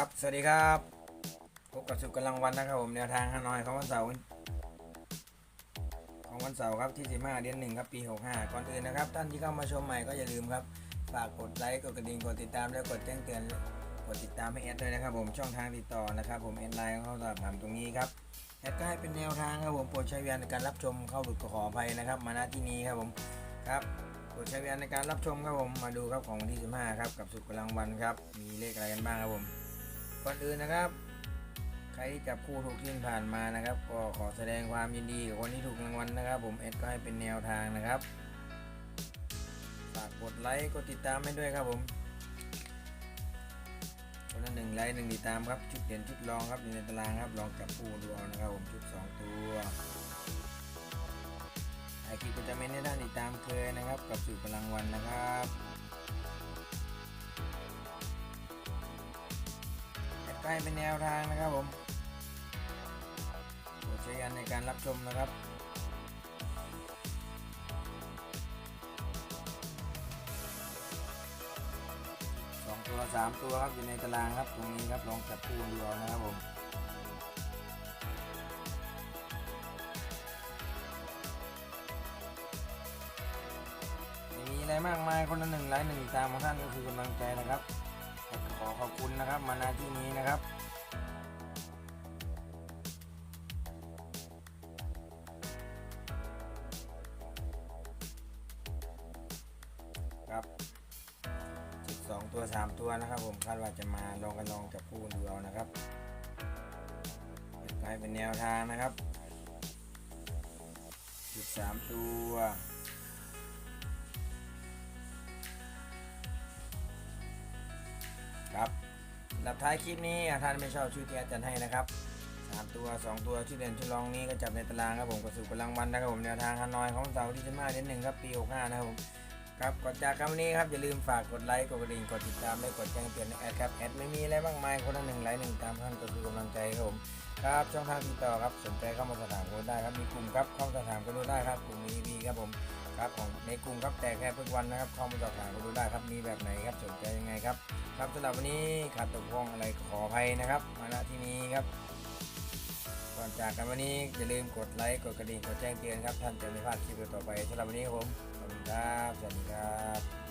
ครับ สวัสดีครับ พบกับสุขกำลังวันนะครับผมแนวทางฮานอยของวันเสาร์ของวันเสาร์ครับที่ 15 เดือนหนึ่งครับปี 65 ก่อนอื่นนะครับ ท่านที่เข้ามาชมใหม่ก็อย่าลืมครับ ฝากกดไลค์กดกระดิ่งกดติดตามและกดแจ้งเตือนกดติดตามให้แอดด้วยนะครับผมช่องทางติดต่อนะครับผมแอดไลน์ของเขาสอบถามตรงนี้ครับแอดก็ให้เป็นแนวทางครับผมโปรดใช้วิจารณญาณในการรับชมเข้าหลุดขออภัยนะครับ มาณที่นี้ครับผมครับโปรดใช้วิจารณญาณในการรับชมครับผมมาดูครับของวันที่ 15 ครับกับสุขกำลังวันครับมีเลขอะไรกันบ้างครับผม ก่อนอื่นนะครับ ใครที่จับคู่ถูกที่ผ่านมานะครับ ก็ขอแสดงความยินดีกับคนที่ถูกรางวัลนะครับ ผมเอ็ดก็ให้เป็นแนวทางนะครับฝากกดไลค์กดติดตามให้ด้วยครับผมคนละหนึ่งไลค์หนึ่งติดตามครับชุดเด่นชุดรองครับอยู่ในตารางครับลองจับคู่ดูเอานะครับผมชุดสองตัวไอคลิปก็จะไม่ได้ด้านติดตามเคยนะครับ กับสื่อพลังวันนะครับ ใกล้เป็นแนวทางนะครับผมโปรดใช้กันในการรับชมนะครับสองตัวสามตัวครับอยู่ในตารางครับตรงนี้ครับลองจับคู่ดูเอานะครับผมมีอะไรมากมายคนละหนึ่งไลค์หนึ่งตามของท่านก็คือกำลังใจนะครับ อขอบคุณนะครับมาณที่นี้นะครับครับจุดสองตัวสามตัวนะครับ ผมคาดว่าจะมาลองกันลองจับคู่ดูเอานะครับไปเป็นแนวทางนะครับจุดสามตัว ครับสำหรับท้ายคลิปนี้ท่านไม่ชอบชื่อที่อาจารย์ให้นะครับสามตัวสองตัวชื่อเด่นชื่อรองนี้ก็จับในตารางครับผมกระสุนกำลังวันนะครับผมแนวทางฮานอยของเสาร์ที่15เดือนหนึ่งครับปี65นะครับผมครับก่อนจากคำนี้ครับอย่าลืมฝากกดไลค์กดกระดิ่งกดติดตามและกดแจ้งเตือนในแอดครับแอดไม่มีอะไรมากมายคนละหนึ่งไลค์หนึ่งตามท่านก็คือกำลังใจครับผมครับช่องทางติดต่อครับสนใจเข้ามาสอบถามกันได้ครับมีกลุ่มครับเข้ามาสอบถามกันได้ครับกลุ่มมีวีครับผม ครับของในกลุ่มครับแต่แค่ทุกวันนะครับเข้ามาจอบถามกันดูได้ครับมีแบบไหนครับสนใจยังไงครับ ครับสำหรับวันนี้ขาดตกพร่องอะไรขออภัยนะครับ มาณที่นี้ครับก่อนจากกันวันนี้อย่าลืมกดไลค์กดกระดิ่งกดแจ้งเตือนครับท่านจะไม่พลาดคลิปต่อไปสำหรับวันนี้ผมขอบคุณครับสวัสดีครับ